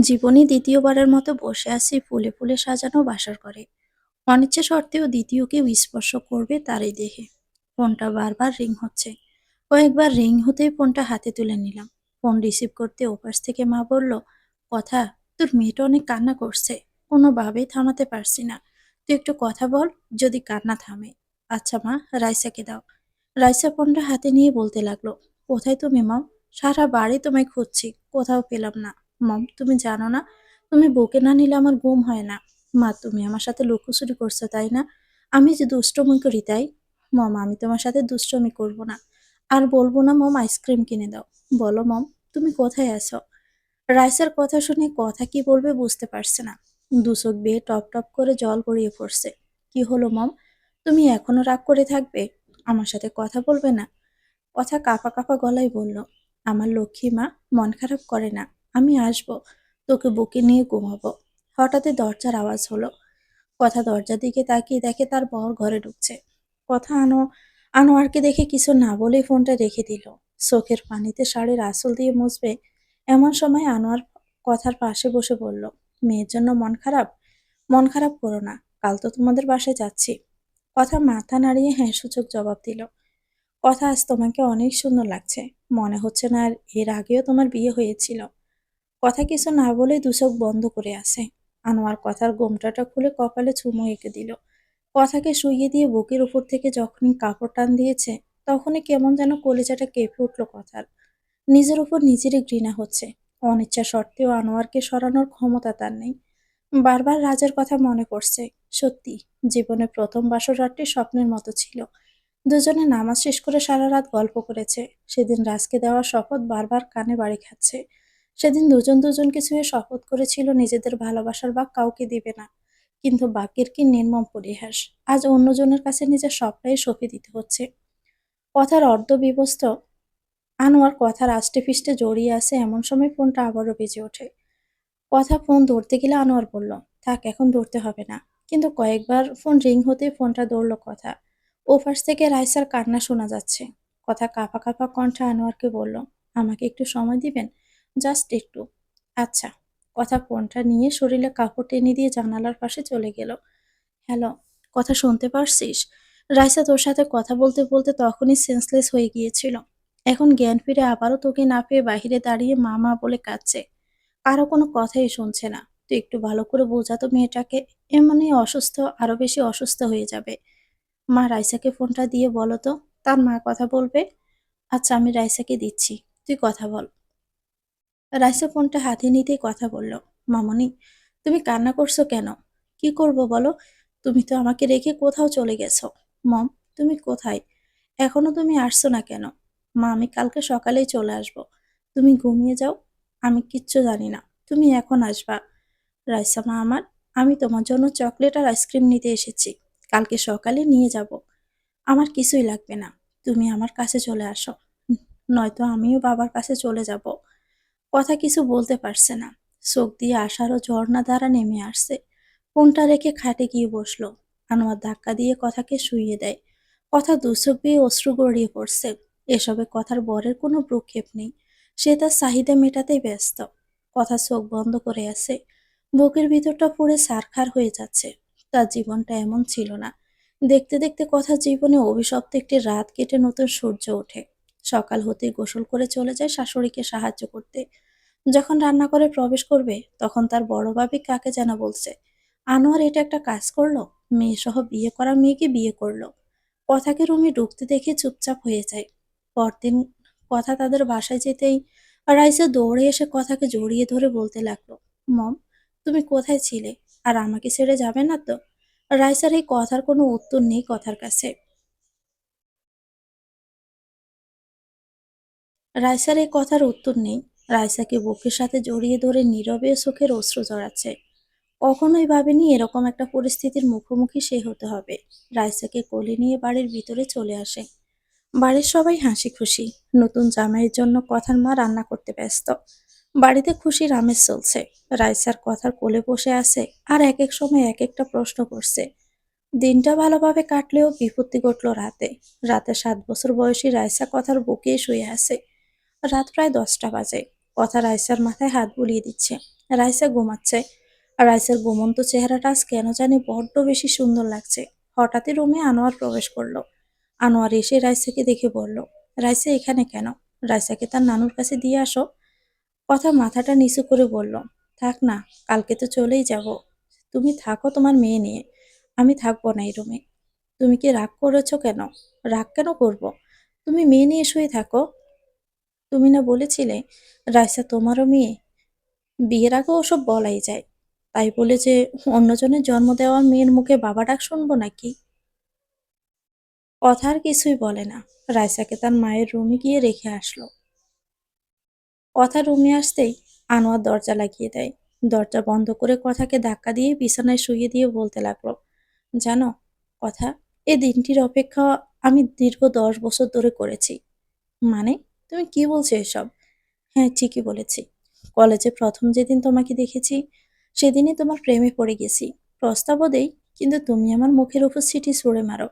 জীবনে দ্বিতীয়বারের মতো বসে আছি ফুলে ফুলে সাজানো বাসার করে অনিচ্ছা সত্ত্বেও দ্বিতীয় কেউ স্পর্শ করবে তারই দেখে ফোনটা বারবার রিং হচ্ছে। কয়েকবার রিং হতেই ফোনটা হাতে তুলে নিলাম। ফোন রিসিভ করতে ওপাশ থেকে মা বলল, কথা, তোর মেয়েটা অনেক কান্না করছে। কোনোভাবেই থামাতে পারছি না। তুই একটু কথা বল, যদি কান্না থামে। আচ্ছা মা, রাইসাকে দাও। রাইসা ফোনটা হাতে নিয়ে বলতে লাগল, কোথায় তুমি মম সারা বাড়ি তোমায় খুঁজছি। কোথাও পেলাম না। মম, তুমি জানো না, তুমি বুকে না নিলে আমার ঘুম হয় না। মা, তুমি আমার সাথে লুকোচুরি করছ, তাই না? আমি যে দুষ্টমি করি, তাই? মম, আমি তোমার সাথে দুষ্টমি করব না। আর বলব না, মম, আইসক্রিম কিনে দাও। বলো মম, তুমি কোথায় আছো? রাইসার কথা শুনে কথা কি বলবে বুঝতে পারছে না। দুচোখ বেয়ে টপ টপ করে জল গড়িয়ে পড়ছে। কি হলো মম? তুমি এখনও রাগ করে থাকবে? আমার সাথে কথা বলবে না? কথা কাঁপা কাঁপা গলায় বলল, আমার লক্ষ্মী মা মন খারাপ করে না। আমি আসব, তোকে বুকে নিয়ে ঘুমাবো। হঠাৎই দরজার আওয়াজ হলো। কথা দরজার দিকে তাকিয়ে দেখে তার বর ঘরে ঢুকছে। কথা আনো, আনোয়ারকে দেখে কিছু না বলেই ফোনটা রেখে দিল। চোখের পানিতে শাড়ির আঁচল দিয়ে মুছবে, এমন সময় আনোয়ার কথার পাশে বসে বলল, মেয়ের জন্য মন খারাপ? মন খারাপ করো না, কাল তো তোমাদের বাসায় যাচ্ছি। কথা মাথা নাড়িয়ে হ্যাঁ সূচক জবাব দিল, কথা আজ তোমাকে অনেক সুন্দর লাগছে। মনে হচ্ছে না আর এর আগেও তোমার বিয়ে হয়েছিল। কথা কিছু না বলে দুচোখ বন্ধ করে আসে। আনোয়ার কথার গোমটাটা খুলে কপালে চুমু এঁকে দিল। কথাকে শুইয়ে দিয়ে বুকের উপর থেকে যখনই কাপড় টান দিয়েছে, তখনই কেমন যেন কলিজাটা কেঁপে উঠল কথার। নিজের উপর নিজেরই ঘৃণা হচ্ছে। অনিচ্ছা সত্ত্বেও আনোয়ারকে সরানোর ক্ষমতা তার নেই। বারবার রাজার কথা মনে পড়ছে। সত্যি, জীবনে প্রথম বাসর রাতটি স্বপ্নের মতো ছিল। দুজনে নামাজ শেষ করে সারা রাত গল্প করেছে। সেদিন রাজকে দেওয়া শপথ বারবার কানে বাড়ি খাচ্ছে। সেদিন দুজন দুজনকে ছুঁয়ে শপথ করেছিল নিজেদের ভালোবাসার বা কাউকে দিবে না। কিন্তু বাকির কি নির্মম পরিহাস। আজ অন্যজনের কাছে নিজের সবটাই সঁপে দিতে হচ্ছে। কথার অর্ধবিবস্ত আনোয়ার কথার আষ্টে ফিষ্টে জড়িয়ে আছে এমন সময় ফোনটা আবারও বেজে ওঠে। কথা ফোন ধরতে গেলে আনোয়ার বলল, থাক, এখন ধরতে হবে না। কিন্তু কয়েকবার ফোন রিং হতে ফোনটা ধরল কথা। ওপাশ থেকে রাইসার কান্না শোনা যাচ্ছে। কথা কাঁপা কাঁপা কণ্ঠে আনোয়ারকে বলল, আমাকে একটু সময় দিবেন? জাস্ট একটু। আচ্ছা কথা ফোনটা নিয়ে শরীরে কাপড় টেনে দিয়ে জানালার পাশে চলে গেল। হ্যালো, কথা শুনতে পারছিস? রাইসা তোর সাথে কথা বলতে বলতে তখনই সেন্সলেস হয়ে গিয়েছিল। এখন জ্ঞান ফিরে আবারও তোকে না পেয়ে বাহিরে দাঁড়িয়ে মা মা বলে কাঁদছে। কারও কোনো কথাই শুনছে না। তুই একটু ভালো করে বোঝাতো মেয়েটাকে, এমনই অসুস্থ, আরও বেশি অসুস্থ হয়ে যাবে। মা রাইসাকে ফোনটা দিয়ে বলো তো, তার মা কথা বলবে? আচ্ছা আমি রাইসাকে দিচ্ছি। তুই কথা বল। রাইসা ফোনটা হাতে নিতেই কথা বলল, মামনি, তুমি কান্না করছ কেন? কি করব বলো? তুমি তো আমাকে রেখে কোথাও চলে গেছো। মম, তুমি কোথায়? এখনও তুমি আসছো না কেন? মা, আমি কালকে সকালেই চলে আসব। তুমি ঘুমিয়ে যাও, আমি কিচ্ছু জানি না। তুমি এখন আসবা। রাইসা, মা আমার, আমি তোমার জন্য চকলেট আর আইসক্রিম নিতে এসেছি। কালকে সকালে নিয়ে যাব। আমার কিছুই লাগবে না। তুমি আমার কাছে চলে আসো। নয়তো আমিও বাবার কাছে চলে যাব। কথা কিছু বলতে পারছে না। চোখ দিয়ে আসারও ঝর্ণা দ্বারা নেমে আসছে। ফোনটা রেখে খাটে গিয়ে বসল। আনোয়ার ধাক্কা দিয়ে কথাকে শুইয়ে দেয়। কথা দুচোখ বেয়ে অশ্রু গড়িয়ে পড়ছে। এসবে কথার বরের কোনো প্রক্ষেপ নেই। সে তার চাহিদা মেটাতেই ব্যস্ত। কথা চোখ বন্ধ করে আছে। বুকের ভিতরটা পুরে সারখার হয়ে যাচ্ছে। তার জীবনটা এমন ছিল না। দেখতে দেখতে কথা জীবনে অভিশপ্ত একটি রাত কেটে নতুন সূর্য ওঠে। সকাল হতেই গোসল করে চলে যায় শাশুড়িকে সাহায্য করতে। যখন রান্না করে প্রবেশ করবে, তখন তার বড় ভাবি কাকে যেন বলছে। আনোয়ার এটা একটা কাজ করল? মেয়ে সহ বিয়ে করা মেয়েকে বিয়ে করল। কথাকে রুমে ঢুকতে দেখে চুপচাপ হয়ে যায়। পরদিন কথা তাদের বাসায় যেতেই রাইসা দৌড়ে এসে কথাকে জড়িয়ে ধরে বলতে লাগল, মম, তুমি কোথায় ছিলে? আর আমাকে ছেড়ে যাবে না তো? রাইসার এই কথার কোনো উত্তর নেই কথার কাছে। রাইসার এই কথার উত্তর নেই। রাইসাকে বুকের সাথে জড়িয়ে ধরে নীরবে চোখের অশ্রু জড়াচ্ছে। কখনোই ভাবেনি এরকম একটা পরিস্থিতির মুখোমুখি সে হতে হবে। রাইসাকে কোলে নিয়ে বাড়ির ভিতরে চলে আসে। বাড়ির সবাই হাসি খুশি। নতুন জামাইয়ের জন্য কথার মা রান্না করতে ব্যস্ত। বাড়িতে খুশির আমেজ চলছে। রাইসার কথার কোলে বসে আছে আর এক এক সময় এক একটা প্রশ্ন করছে। দিনটা ভালোভাবে কাটলেও বিপত্তি ঘটল রাতে। রাতে সাত বছর বয়সী রাইসা কথার বুকে শুয়ে আছে। রাত প্রায় দশটা বাজে। কথা রাইসার মাথায় হাত বুলিয়ে দিচ্ছে। রাইসা ঘুমাচ্ছে। আর রাইসার ঘুমন্ত চেহারাটা আজ কেন জানি বড্ড বেশি সুন্দর লাগছে। হঠাৎই রুমে আনোয়ার প্রবেশ করল। আনোয়ার এসে রাইসাকে দেখে বলল, রাইসা, এখানে কেন? রাইসাকে তার নানুর কাছে দিয়ে আসো। কথা মাথাটা নিচু করে বলল, থাক না, কালকে তো চলেই যাব। তুমি থাকো তোমার মেয়ে নিয়ে। আমি থাকব না এই রুমে। তুমি কি রাগ করেছ কেন? রাগ কেন করব? তুমি মেয়ে নিয়ে শুয়ে থাকো। তুমি না বলেছিলে রাইসা তোমারও মেয়ে? বিয়ের আগে ওসব বলাই যায়। তাই বলে যে অন্যজনের জন্ম দেওয়া মেয়ের মুখে বাবা ডাক শুনব নাকি? কথা আর কিছুই বলে না। রাইসাকে তার মায়ের রুমে গিয়ে রেখে আসলো। কথা রুমে আসতেই আনোয়ার দরজা লাগিয়ে দেয়। দরজা বন্ধ করে কথাকে ধাক্কা দিয়ে বিছানায় শুইয়ে দিয়ে বলতে লাগল, জানো, কথা এই দিনটির অপেক্ষা আমি দীর্ঘ দশ বছর ধরে করেছি। মানে? তুমি কি বলছো এসব? হ্যাঁ ঠিকই বলেছি। কলেজে প্রথম যেদিন তোমাকে দেখেছি, সেদিনই তোমার প্রেমে পড়ে গেছি। প্রস্তাবও দেই, কিন্তু তুমি আমার মুখের উপর সিটি ছুঁড়ে মারো।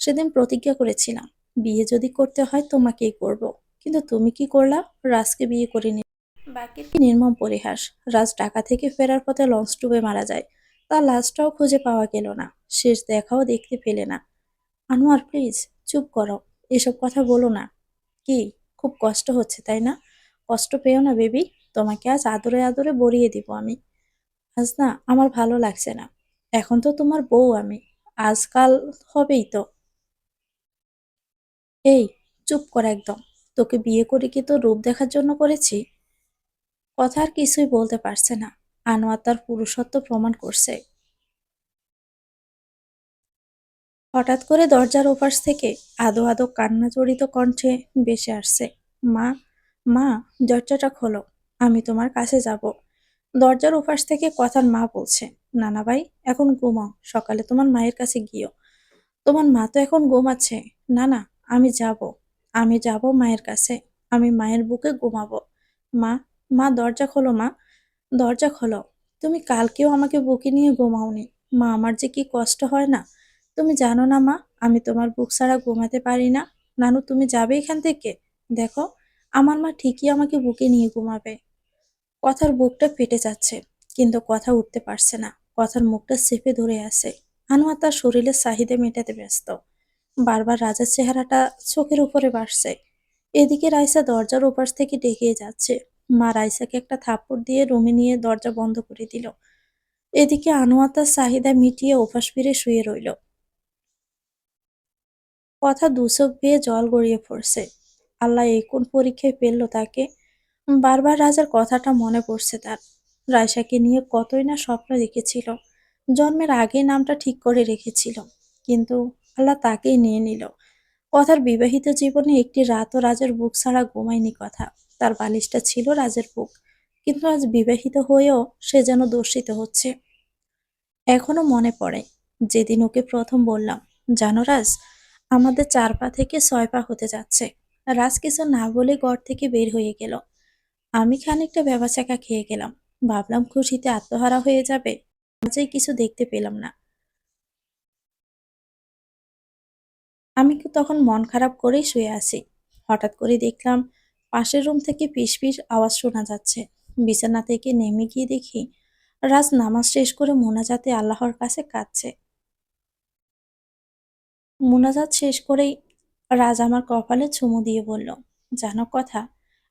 সেদিন প্রতিজ্ঞা করেছিলাম, বিয়ে যদি করতে হয় তোমাকেই করব। কিন্তু তুমি কি করলা? রাজকে বিয়ে করে নি বাকির কি নির্মম পরিহাস? রাজ ঢাকা থেকে ফেরার পথে লঞ্চ ডুবে মারা যায়। তার লাশটাও খুঁজে পাওয়া গেল না। শেষ দেখাও দেখতে পেলে না। আনোয়ার প্লিজ চুপ করো। এসব কথা বলো না। কি? খুব কষ্ট হচ্ছে, তাই না? কষ্ট পেও না, বেবি। তোমাকে আজ আদরে আদরে বরিয়ে দিব আমি। আজ না আমার ভালো লাগছে না। এখন তো তোমার বউ আমি। আজকাল হবেই তো। এই, চুপ কর একদম। তোকে বিয়ে করে কি তো রূপ দেখার জন্য করেছি? কথা আর কিছুই বলতে পারছে না। আনোয়ার তার পুরুষত্ব প্রমাণ করছে। হঠাৎ করে দরজার ওপাশ থেকে আদো আদো কান্না জড়িত কণ্ঠে ভেসে আসছে, মা মা, দরজাটা খোলো, আমি তোমার কাছে যাব। দরজার ওপাশ থেকে কথার মা বলছে নানা ভাই এখন ঘুমাও, সকালে তোমার মায়ের কাছে গিয়েও তোমার মা তো এখন ঘুমাচ্ছে না না আমি যাব আমি যাব মায়ের কাছে, আমি মায়ের বুকে ঘুমাবো। মা মা, দরজা খোলো, মা, দরজা খোলো, তুমি কালকেও আমাকে বুকে নিয়ে ঘুমাওনি, মা, আমার যে কি কষ্ট হয় না? তুমি জানো না মা, আমি তোমার বুক ছাড়া ঘুমাতে পারি না। নানু, তুমি যাবে এখান থেকে? দেখো, আমার মা ঠিকই আমাকে বুকে নিয়ে ঘুমাবে। কথার বুকটা ফেটে যাচ্ছে, কিন্তু কথা উঠতে পারছে না। কথার মুখটা চেপে ধরে আছে। আনোয়ার তার শরীরের চাহিদা মেটাতে ব্যস্ত। বারবার রাজার চেহারাটা চোখের উপরে বাসছে এদিকে রাইসা দরজার ওপাশ থেকে ডেকে যাচ্ছে। মা রাইসাকে একটা থাপ্পড় দিয়ে রুমে নিয়ে দরজা বন্ধ করে দিল। এদিকে আনোয়ার তার চাহিদা মিটিয়ে ওপাশ ফিরে শুয়ে রইল। কথা দুচোখ বেয়ে জল গড়িয়ে পড়ছে। আল্লাহ এই কোন পরীক্ষায় পেললো তাকে? বারবার রাজার কথাটা মনে পড়ছে তার। রায়সাকে নিয়ে কতই না স্বপ্ন দেখেছিল। জন্মের আগে নামটা ঠিক করে রেখেছিল। কিন্তু আল্লাহ তাকেই নিয়ে নিল। কথার বিবাহিত জীবনে একটি রাতও রাজের বুক ছাড়া ঘুমায়নি কথা। তার বালিশটা ছিল রাজের বুক। কিন্তু আজ বিবাহিত হয়েও সে যেন দর্শিত হচ্ছে। এখনও মনে পড়ে। যেদিন ওকে প্রথম বললাম, জানো রাজ আমাদের চার পা থেকে ছয় পা হতে যাচ্ছে। রাজ কিছু না বলে ঘর থেকে বের হয়ে গেল। আমি খানিকটা ভেবাচাকা খেয়ে গেলাম। ভাবলাম খুশিতে আত্মহারা হয়ে যাবে। আজই কিছু দেখতে পেলাম না। আমি তখন মন খারাপ করেই শুয়ে আছি। হঠাৎ করে দেখলাম পাশের রুম থেকে পিস পিস আওয়াজ শোনা যাচ্ছে। বিছানা থেকে নেমে গিয়ে দেখি রাজ নামাজ শেষ করে মোনাজাতে আল্লাহর কাছে কাঁদছে। মোনাজাত শেষ করেই রাজ আমার কপালে চুমু দিয়ে বলল, জানো কথা,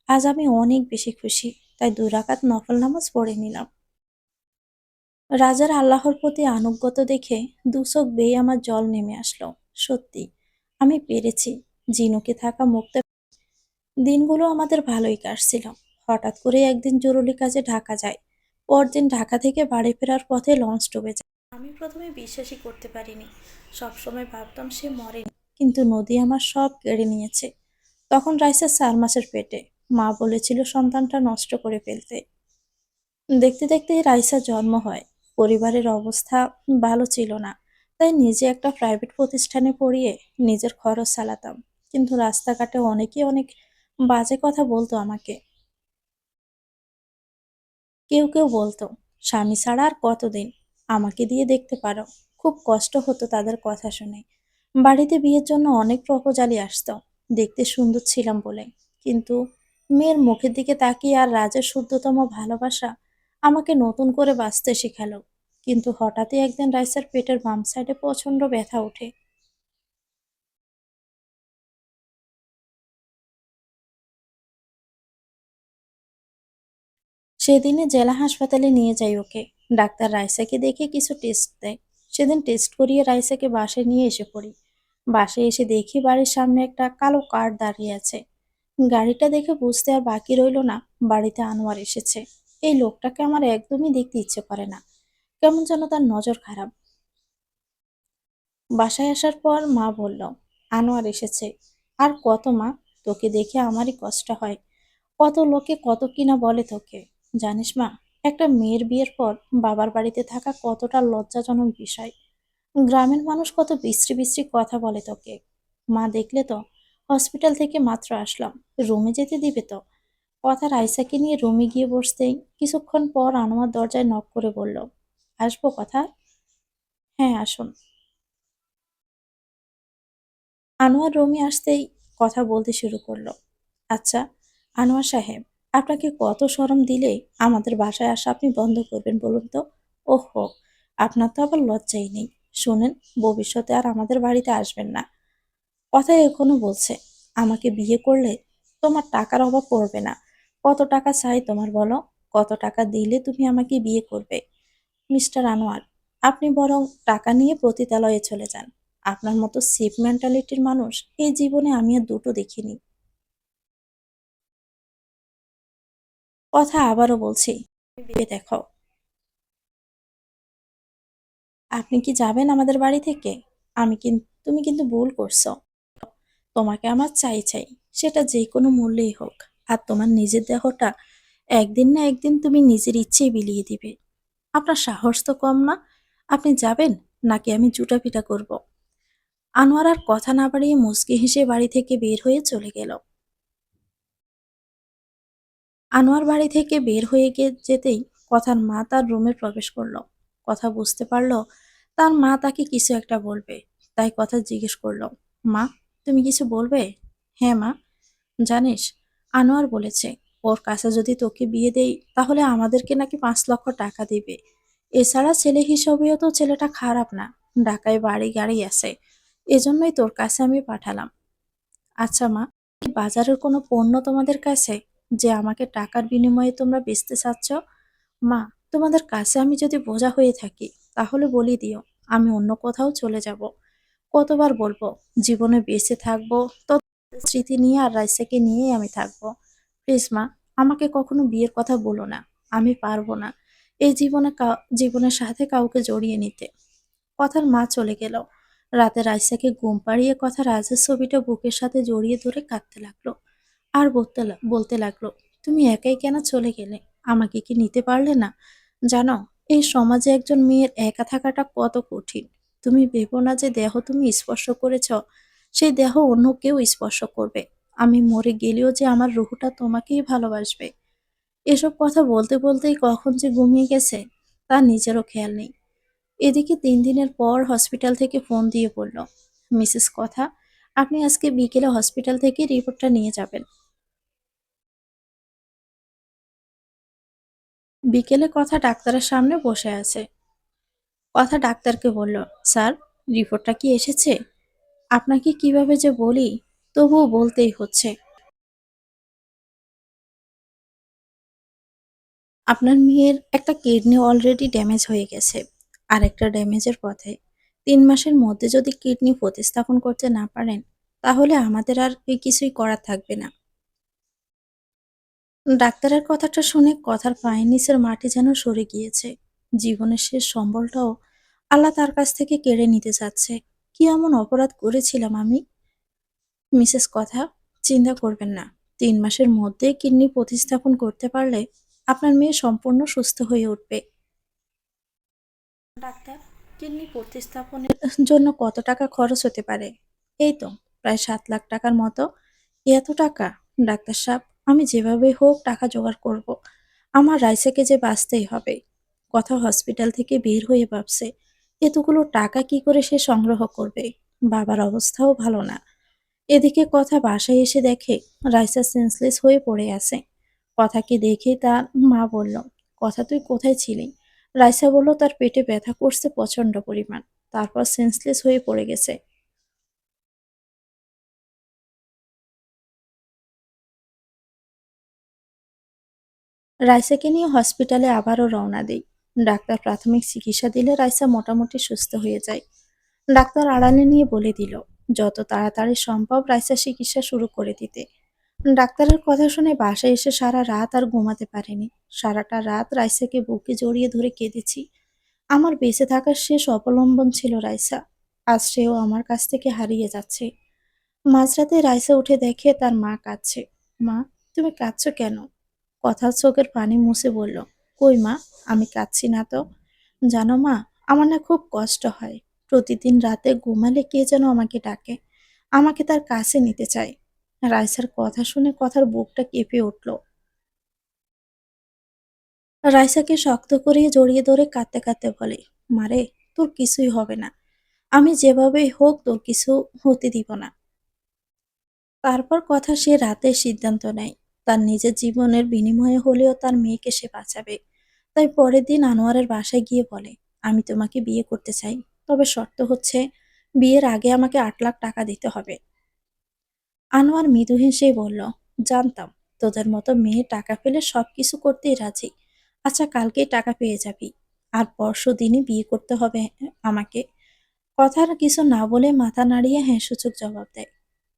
আজ আমি অনেক বেশি খুশি, তাই দুই রাকাত নফল নামাজ পড়ে নিলাম। রাজার আল্লাহর প্রতি আনুগত দেখে দুচোখ বেয়ে আমার জল নেমে আসলো। সত্যি, আমি পেরেছি, জিনুকে থাকা মুক্ত দিনগুলো আমাদের ভালোই কাটছিল। হঠাৎ করে একদিন জরুরি কাজে ঢাকা যায়, পরদিন ঢাকা থেকে বাড়ি ফেরার পথে লঞ্চ ডুবে যায়। আমি প্রথমে বিশ্বাসই করতে পারিনি। সবসময় ভাবতাম সে মরেনি। কিন্তু নদী আমার সব কেড়ে নিয়েছে। তখন রাইসা চার মাসের পেটে। মা বলেছিল সন্তানটা নষ্ট করে ফেলতে। দেখতে দেখতে রাইসা জন্ম হয়। পরিবারের অবস্থা ভালো ছিল না। তাই নিজে একটা প্রাইভেট প্রতিষ্ঠানে পড়িয়ে নিজের খরচ চালাতাম। কিন্তু রাস্তাঘাটে অনেকে অনেক বাজে কথা বলতো আমাকে। কেউ কেউ বলতো, স্বামী ছাড়া আর কতদিন? আমাকে দিয়ে দেখতে পারো। খুব কষ্ট হতো তাদের কথা শুনে। বাড়িতে বিয়ের জন্য অনেক প্রপোজালই আসতো। দেখতে সুন্দর ছিলাম বলে। কিন্তু মেয়ের মুখের দিকে তাকিয়ে আর রাজের শুদ্ধতম ভালোবাসা আমাকে নতুন করে বাঁচতে শেখালো। কিন্তু হঠাৎই একদিন রাইসার পেটের বাম সাইডে প্রচণ্ড ব্যথা ওঠে। সেদিনে জেলা হাসপাতালে নিয়ে যাই ওকে। ডাক্তার রাইসাকে দেখে কিছু টেস্ট দেয়। সেদিন টেস্ট করিয়ে রাইসাকে বাসে নিয়ে এসে পড়ি। বাসে এসে দেখি বাড়ির সামনে একটা কালো কার দাঁড়িয়ে আছে। গাড়িটা দেখে বুঝতে আর বাকি রইল না, বাড়িতে আনোয়ার এসেছে। এই লোকটাকে আমার একদমই দেখতে ইচ্ছে করে না। কেমন যেন তার নজর খারাপ। বাসায় আসার পর মা বলল, আনোয়ার এসেছে। আর কত মা? তোকে দেখে আমারই কষ্ট হয়। কত লোকে কত কিনা বলে তোকে। জানিস মা একটা মেয়ের বিয়ের পর বাবার বাড়িতে থাকা কতটা লজ্জাজনক বিষয়। গ্রামের মানুষ কত বিশ্রী বিশ্রী কথা বলে তোকে। মা দেখলে তো, হসপিটাল থেকে মাত্র আসলাম, রুমে যেতে দিবে তো। কথা রাইসাকে নিয়ে রুমে গিয়ে বসতেই কিছুক্ষণ পর আনোয়ার দরজায় নক করে বলল, আসব কথা? হ্যাঁ আসুন। আনোয়ার রুমে আসতেই কথা বলতে শুরু করল আচ্ছা আনোয়ার সাহেব আপনাকে কত শরম দিলে আমাদের বাসায় আসা আপনি বন্ধ করবেন বলুন তো? ওহো, আপনার তো আবার লজ্জাই নেই। শোনেন, ভবিষ্যতে আর আমাদের বাড়িতে আসবেন না। কথা এখনও বলছে, আমাকে বিয়ে করলে তোমার টাকার অভাব পড়বে না। কত টাকা চাই তোমার বলো? কত টাকা দিলে তুমি আমাকে বিয়ে করবে? মিস্টার আনোয়ার, আপনি বরং টাকা নিয়ে প্রতিতালয়ে চলে যান। আপনার মতো সিপ মেন্টালিটির মানুষ এই জীবনে আমি আর দুটো দেখিনি। কথা আবারও বলছি, ভেবে দেখো। আপনি কি যাবেন আমাদের বাড়ি থেকে? আমি কিন্তু তুমি কিন্তু ভুল করছ। তোমাকে আমার চাই চাই, সেটা যে কোনো মূল্যেই হোক, আর তোমার নিজের দেহটা একদিন না একদিন তুমি নিজের ইচ্ছে বিলিয়ে দিবে। আপনার সাহস তো কম না। আপনি যাবেন নাকি আমি জুটা পিটা করব? আনোয়ার আর কথা না বাড়িয়ে মুচকি হেসে বাড়ি থেকে বের হয়ে চলে গেল। আনোয়ার বাড়ি থেকে বের হয়ে গিয়ে যেতেই কথার মা তার রুমে প্রবেশ করল। কথা বুঝতে পারল, তার মা তাকে কিছু একটা বলবে, তাই কথা জিজ্ঞেস করল, মা, তুমি কিছু বলবে? হ্যাঁ মা। জানিস, আনোয়ার বলেছে, ওর কাছে যদি তোকে বিয়ে দেই, তাহলে আমাদেরকে নাকি পাঁচ লক্ষ টাকা দিবে। এছাড়া ছেলে হিসেবেও তো ছেলেটা খারাপ না, ঢাকায় বাড়ি গাড়ি আছে, এজন্যই তোর কাছে আমি পাঠালাম। আচ্ছা মা বাজারের কোনো পণ্য তোমাদের কাছে? যে আমাকে টাকার বিনিময়ে তোমরা বেচতে চাচ্ছ? মা, তোমাদের কাছে আমি যদি বোঝা হয়ে থাকি, তাহলে বলি দিও, আমি অন্য কোথাও চলে যাব। কতবার বলব, জীবনে বেঁচে থাকব তো স্মৃতি নিয়ে আর রাইসাকে নিয়েই আমি থাকব। প্লিজ মা, আমাকে কখনো বিয়ের কথা বলো না, আমি পারব না এই জীবনে জীবনের সাথে কাউকে জড়িয়ে নিতে। কথার মা চলে গেল। রাতে রাইসাকে ঘুম পাড়িয়ে কথা রাজের ছবিটা বুকের সাথে জড়িয়ে ধরে কাঁদতে লাগল। আর বলতে বলতে লাগল, তুমি একাই কেন চলে গেলে? আমাকে কি নিতে পারলে না? জানো, এই সমাজে একজন মেয়ের একা থাকাটা কত কঠিন। তুমি ভেবো না যে দেহ তুমি স্পর্শ করেছ সেই দেহ অন্য কেউ স্পর্শ করবে। আমি মরে গেলেও যে আমার রুহটা তোমাকেই ভালোবাসবে। এসব কথা বলতে বলতেই কখন যে ঘুমিয়ে গেছে, তা নিজেরও খেয়াল নেই। এদিকে তিন দিনের পর হসপিটাল থেকে ফোন দিয়ে বলল, মিসেস কথা, আপনি আজকে বিকেলে হসপিটাল থেকে রিপোর্টটা নিয়ে যাবেন। বিকেলে কথা ডাক্তারের সামনে বসে আছে। কথা ডাক্তারকে বলল, স্যার, রিপোর্টটা কি এসেছে? আপনাকে কীভাবে যে বলি, তবুও বলতেই হচ্ছে। আপনার মেয়ের একটা কিডনি অলরেডি ড্যামেজ হয়ে গেছে। আর একটা ড্যামেজের পথে। তিন মাসের মধ্যে যদি কিডনি প্রতিস্থাপন করতে না পারেন, তাহলে আমাদের আর কিছুই করার থাকবে না। ডাক্তারের কথাটা শুনে কথার পায়ের মাটি যেন সরে গিয়েছে। জীবনের শেষ সম্বলটাও আল্লাহ তার কাছ থেকে কেড়ে নিতে চাচ্ছে। কি এমন অপরাধ করেছিলাম আমি? মিসেস কথা, চিন্তা করবেন না। তিন মাসের মধ্যে কিডনি প্রতিস্থাপন করতে পারলে আপনার মেয়ে সম্পূর্ণ সুস্থ হয়ে উঠবে। ডাক্তার, কিডনি প্রতিস্থাপনের জন্য কত টাকা খরচ হতে পারে? এই তো, প্রায় সাত লাখ টাকার মতো। এত টাকা? ডাক্তার সাহেব আমি যেভাবে হোক টাকা জোগাড় করব। আমার রাইসাকে যে বাঁচতেই হবে। কথা হসপিটাল থেকে বের হয়ে ভাবছে, এতগুলো টাকা কি করে সে সংগ্রহ করবে? বাবার অবস্থাও ভালো না। এদিকে কথা বাসায় এসে দেখে রাইসা সেন্সলেস হয়ে পড়ে আছে। কথাকে দেখে তার মা বলল, কথা তুই কোথায় ছিলি? রাইসা বলল, তার পেটে ব্যথা করছে প্রচণ্ড পরিমাণ। তারপর সেন্সলেস হয়ে পড়ে গেছে। রাইসাকে নিয়ে হসপিটালে আবারও রওনা দেই। ডাক্তার প্রাথমিক চিকিৎসা দিলে রাইসা মোটামুটি সুস্থ হয়ে যায়। ডাক্তার আড়ালে নিয়ে বলে দিল, যত তাড়াতাড়ি সম্ভব রাইসা চিকিৎসা শুরু করে দিতে। ডাক্তারের কথা শুনে বাসায় এসে সারা রাত আর ঘুমাতে পারেনি। সারাটা রাত রাইসাকে বুকে জড়িয়ে ধরে কেঁদেছি। আমার বেঁচে থাকার শেষ অবলম্বন ছিল রাইসা। আজ সেও আমার কাছ থেকে হারিয়ে যাচ্ছে। মাঝরাতে রাইসা উঠে দেখে তার মা কাঁদছে। মা, তুমি কাঁদছো কেন? কথার চোখের পানি মুছে বলল, কই মা, আমি কাঁদছি না তো? জানো মা, আমার না খুব কষ্ট হয়। প্রতিদিন রাতে ঘুমালে কে যেন আমাকে ডাকে। আমাকে তার কাছে নিতে চায়। রাইসার কথা শুনে কথার বুকটা কেঁপে উঠল। রাইসাকে শক্ত করে জড়িয়ে ধরে কাঁদতে কাঁদতে বলে মারে তোর কিছুই হবে না। আমি যেভাবেই হোক তোর কিছু হতে দিব না। তারপর কথা সে রাতে সিদ্ধান্ত নেয়। তার নিজের জীবনের বিনিময়ে হলেও তার মেয়েকে সে বাঁচাবে। তাই পরের দিন আনোয়ারের বাসায় গিয়ে বলে, আমি তোমাকে বিয়ে করতে চাই। তবে শর্ত হচ্ছে, বিয়ের আগে আমাকে আট লাখ টাকা দিতে হবে। আনোয়ার মৃদু হেসে বলল, জানতাম, তোদের মতো মেয়ে টাকা পেলে সব কিছু করতেই রাজি। আচ্ছা কালকেই টাকা পেয়ে যাবি। আর পরশু দিনই বিয়ে করতে হবে আমাকে। কথার কিছু না বলে মাথা নাড়িয়ে হ্যাঁ সূচক জবাব দেয়।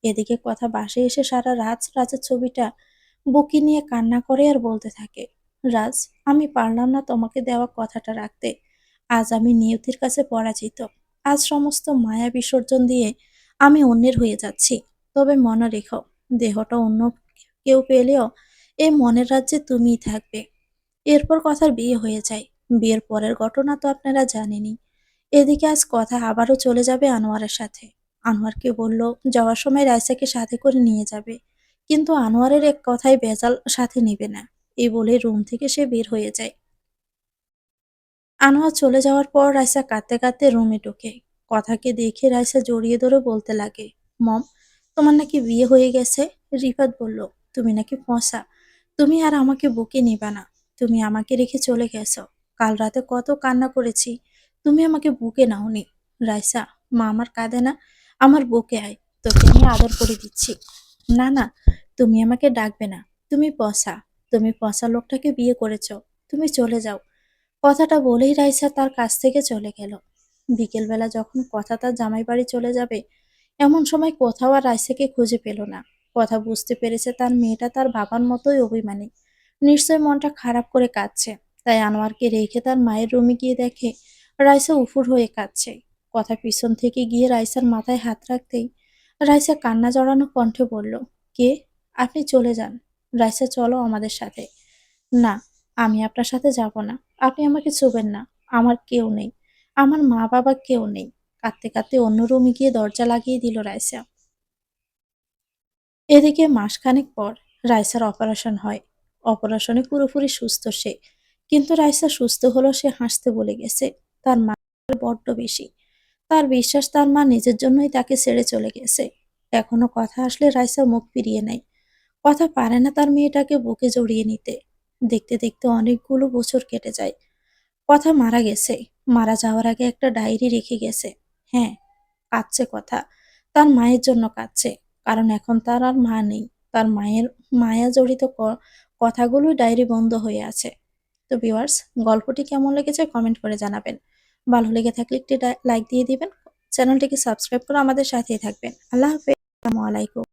এদিকে কথা বাসে এসে সারা রাত রাজের ছবিটা বুকি নিয়ে কান্না করে আর বলতে থাকে, রাজ, আমি পারলাম না তোমাকে দেওয়া কথাটা রাখতে। আজ আমি নিয়তির কাছে পরাজিত। আজ সমস্ত মায়া বিসর্জন দিয়ে আমি অন্যের হয়ে যাচ্ছি। তবে মনে রেখো, দেহটা অন্য কেউ পেলেও এ মনের রাজ্যে তুমিই থাকবে। এরপর কথার বিয়ে হয়ে যায়। বিয়ের পরের ঘটনা তো আপনারা জানেনই। এদিকে আজ কথা আবারও চলে যাবে আনোয়ারের সাথে। আনোয়ারকে বলল, যাওয়ার সময় রাইসাকে সাথে করে নিয়ে যাবে। কিন্তু আনোয়ারের এক কথায় বেজাল সাথে নেবে না, এই বলে রুম থেকে সে বের হয়ে যায়। আনোয়ার চলে যাওয়ার পর রাইসা কাঁদতে কাঁদতে রুমে ঢোকে। কথাকে দেখে রাইসা জড়িয়ে ধরে বলতে লাগে, মম, তোমার নাকি বিয়ে হয়ে গেছে? রিফাত বলল, তুমি নাকি ফসা। তুমি আর আমাকে বুকে নিবা না। তুমি আমাকে রেখে চলে গেছো। কাল রাতে কত কান্না করেছি। তুমি আমাকে বুকে নাওনি। রাইসা, মা আমার কাঁদে না। আমার বুকে আয়। তোকে আমি আদর করে দিচ্ছি। না না, তুমি আমাকে ডাকবে না। তুমি পসা তুমি পসা লোকটাকে বিয়ে করেছ, তুমি চলে যাও। কথাটা বলেই রাইসা তার কাছ থেকে চলে গেল। বিকেলবেলা যখন কথা তার জামাই বাড়ি চলে যাবে, এমন সময় কোথাও আর রাইসাকে খুঁজে পেল না। কথা বুঝতে পেরেছে তার মেয়েটা তার বাবার মতোই অভিমানী। নিশ্চয় মনটা খারাপ করে কাঁদছে। তাই আনোয়ারকে রেখে তার মায়ের রুমে গিয়ে দেখে রাইসা উফুর হয়ে কাঁদছে। কথা পিছন থেকে গিয়ে রাইসার মাথায় হাত রাখতেই রাইসা কান্না জড়ানো কণ্ঠে বলল, কে? আপনি চলে যান। রাইসা, চলো আমাদের সাথে। না, আমি আপনার সাথে যাব না। আপনি আমাকে চুবেন না। আমার কেউ নেই। আমার মা বাবা কেউ নেই। কাঁদতে কাঁদতে অন্য রুমে গিয়ে দরজা লাগিয়ে দিল রাইসা। এদিকে মাসখানেক পর রাইসার অপারেশন হয়। অপারেশনে পুরোপুরি সুস্থ সে। কিন্তু রাইসা সুস্থ হলো সে হাসতে বলে গেছে। তার মা বড্ড বেশি। তার বিশ্বাস তার মা নিজের জন্যই তাকে ছেড়ে চলে গেছে। এখনও কথা আসলে রাইসা মুখ ফিরিয়ে নেয়। কথা পারে না তার মেয়েটাকে বুকে জড়িয়ে নিতে। দেখতে দেখতে অনেকগুলো বছর কেটে যায়। কথা মারা গেছে। মারা যাওয়ার আগে একটা ডায়েরি রেখে গেছে। হ্যাঁ কাঁদছে কথা। তার মায়ের জন্য কাঁদছে। কারণ এখন তার আর মা নেই। তার মায়ের মায়া জড়িত কথাগুলো ডায়েরি বন্ধ হয়ে আছে। তো ভিউয়ার্স, গল্পটি কেমন লেগেছে কমেন্ট করে জানাবেন। ভালো লেগে থাকলে একটি লাইক দিয়ে দিবেন। চ্যানেলটিকে সাবস্ক্রাইব করে আমাদের সাথেই থাকবেন। আল্লাহ হাফেজ। আসসালামু আলাইকুম।